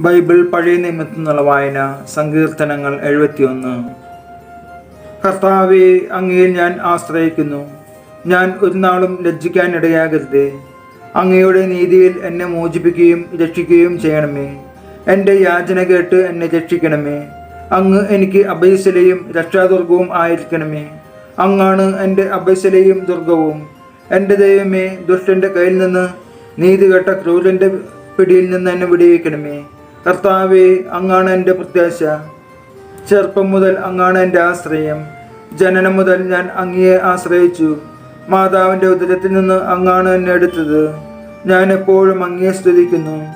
Bible പഴയ നിയമത്തിൽ നിന്നുള്ള വായന സങ്കീർത്തനങ്ങൾ എഴുപത്തിയൊന്ന്. കർത്താവെ അങ്ങയിൽ ഞാൻ ആശ്രയിക്കുന്നു. ഞാൻ ഒരു നാളും ലജ്ജിക്കാൻ ഇടയാകരുതേ അങ്ങയുടെ നീതിയിൽ എന്നെ മോചിപ്പിക്കുകയും രക്ഷിക്കുകയും ചെയ്യണമേ. എന്റെ യാചന കേട്ട് എന്നെ രക്ഷിക്കണമേ. അങ്ങ് എനിക്ക് അഭയസിലയും രക്ഷാദുർഗവും ആയിരിക്കണമേ. അങ്ങാണ് എന്റെ അഭയസിലയും ദുർഗവും. എന്റെ ദൈവമേ ദുഷ്ടന്റെ കയ്യിൽ നിന്ന് നീതി കേട്ട ക്രൂരന്റെ പിടിയിൽ നിന്ന് എന്നെ വിടുവിക്കണമേ. കർത്താവെ അങ്ങാണ് എന്റെ പ്രത്യാശ. ചെറുപ്പം മുതൽ അങ്ങാണ് എന്റെ ആശ്രയം. ജനനം മുതൽ ഞാൻ അങ്ങയെ ആശ്രയിച്ചു. മാതാവിന്റെ ഉദരത്തിൽ നിന്ന് അങ്ങാണ് എന്നെ എടുത്തത്. ഞാൻ എപ്പോഴും അങ്ങയെ സ്തുതിക്കുന്നു.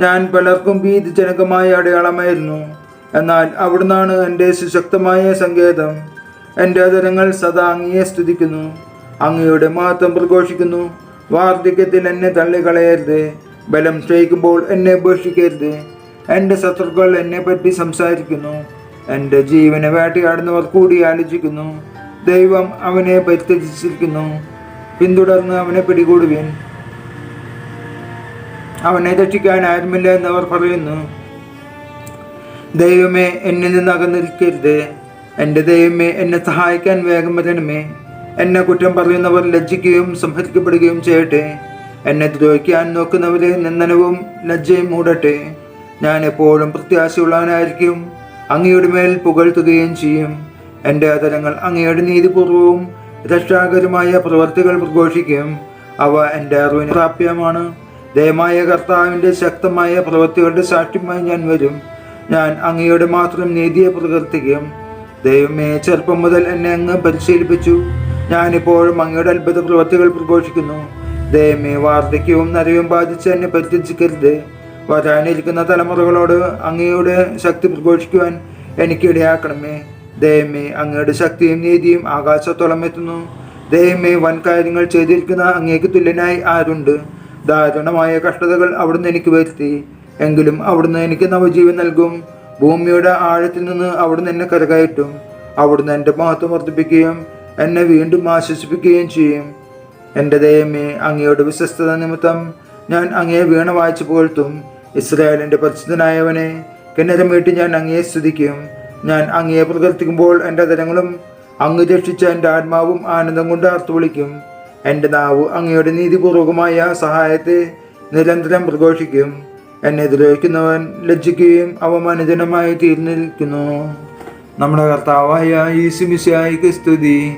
ഞാൻ പലർക്കും ഭീതിജനകമായ അടയാളമായിരുന്നു. എന്നാൽ അവിടുന്നാണ് എന്റെ സുശക്തമായ സങ്കേതം. എന്റെ അതരങ്ങൾ സദാ അങ്ങയെ സ്തുതിക്കുന്നു. അങ്ങയുടെ മഹത്വം പ്രഘോഷിക്കുന്നു. വാർദ്ധക്യത്തിൽ എന്നെ തള്ളിക്കളയരുത്. ബലം ക്ഷയിക്കുമ്പോൾ എന്നെ ഉപേക്ഷിക്കരുത്. എന്റെ ശത്രുക്കൾ എന്നെ പറ്റി സംസാരിക്കുന്നു. എന്റെ ജീവനെ വേട്ടയാടുന്നവർ കൂടി ആലോചിക്കുന്നു. ദൈവം അവനെ പരിത്യജിച്ചിരിക്കുന്നു. പിന്തുടർന്ന് അവനെ പിടികൂടുവിൻ. അവനെ രക്ഷിക്കാൻ ആരുമില്ല എന്നവർ പറയുന്നു. ദൈവമേ എന്നിൽ നിന്ന് അകന്നിരിക്കരുത്. എന്റെ ദൈവമേ എന്നെ സഹായിക്കാൻ വേഗം വരണമേ. എന്നെ കുറ്റം പറയുന്നവർ ലജ്ജിക്കുകയും സംഹരിക്കപ്പെടുകയും ചെയ്യട്ടെ. എന്നെ ദ്രോഹിക്കാൻ നോക്കുന്നവരെ നിന്ദനവും ലജ്ജയും മൂടട്ടെ. ഞാൻ എപ്പോഴും പ്രത്യാശയുള്ളവനായിരിക്കും. അങ്ങയുടെ മേൽ പുകഴ്ത്തുകയും ചെയ്യും. എന്റെ അതരങ്ങൾ അങ്ങയുടെ നീതിപൂർവവും രക്ഷാകരമായ പ്രവൃത്തികൾ പ്രഘോഷിക്കും. അവ എന്റെ അറിവിന് പ്രാപ്യമാണ്. ദയമായ കർത്താവിന്റെ ശക്തമായ പ്രവൃത്തികളുടെ സാക്ഷ്യമായി ഞാൻ വരും. ഞാൻ അങ്ങയുടെ മാത്രം നീതിയെ പ്രകർത്തിക്കും. ദൈവമേ ചെറുപ്പം മുതൽ എന്നെ അങ്ങ് പരിശീലിപ്പിച്ചു. ഞാനിപ്പോഴും അങ്ങയുടെ അത്ഭുത പ്രവൃത്തികൾ പ്രഘോഷിക്കുന്നു. ദൈവമേ വാർദ്ധക്യവും നരവും ബാധിച്ച് എന്നെ പരിത്യജിക്കരുത്. വരാനിരിക്കുന്ന തലമുറകളോട് അങ്ങയുടെ ശക്തി പ്രഘോഷിക്കുവാൻ എനിക്ക് ഇടയാക്കണമേ. ദയമേ അങ്ങയുടെ ശക്തിയും നീതിയും ആകാശത്തോളം എത്തുന്നു. ദയമേ വൻ കാര്യങ്ങൾ ചെയ്തിരിക്കുന്ന അങ്ങേക്ക് തുല്യനായി ആരുണ്ട്? ദാരുണമായ കഷ്ടതകൾ അവിടുന്ന് എനിക്ക് വരുത്തി. എങ്കിലും അവിടുന്ന് എനിക്ക് നവജീവൻ നൽകും. ഭൂമിയുടെ ആഴത്തിൽ നിന്ന് അവിടുന്ന് എന്നെ കരകയറ്റും. അവിടുന്ന് എന്റെ മഹത്വം വർദ്ധിപ്പിക്കുകയും എന്നെ വീണ്ടും ആശ്വസിപ്പിക്കുകയും ചെയ്യും. എന്റെ ദയമേ അങ്ങയുടെ വിശ്വസ്തത നിമിത്തം ഞാൻ അങ്ങയെ വീണ വായിച്ചു പുകഴ്ത്തും. ഇസ്രായേലിന്റെ പരിശുദ്ധനായവനെ കിണരമീട്ടി ഞാൻ അങ്ങയെ സ്തുതിക്കും. ഞാൻ അങ്ങയെ പ്രകീർത്തിക്കുമ്പോൾ എന്റെ തരങ്ങളും അങ്ങ് രക്ഷിച്ച എന്റെ ആത്മാവും ആനന്ദം കൊണ്ട് ആർത്തു വിളിക്കും. എന്റെ നാവ് അങ്ങയുടെ നീതിപൂർവകമായ സഹായത്തെ നിരന്തരം പ്രഘോഷിക്കും. എന്നെ ദ്രോഹിക്കുന്നവൻ ലജ്ജിക്കുകയും അവമാനജനമായി തീർന്നിരിക്കുന്നു. നമ്മുടെ കർത്താവായ ഈസുമിശായിക്ക് സ്തുതി.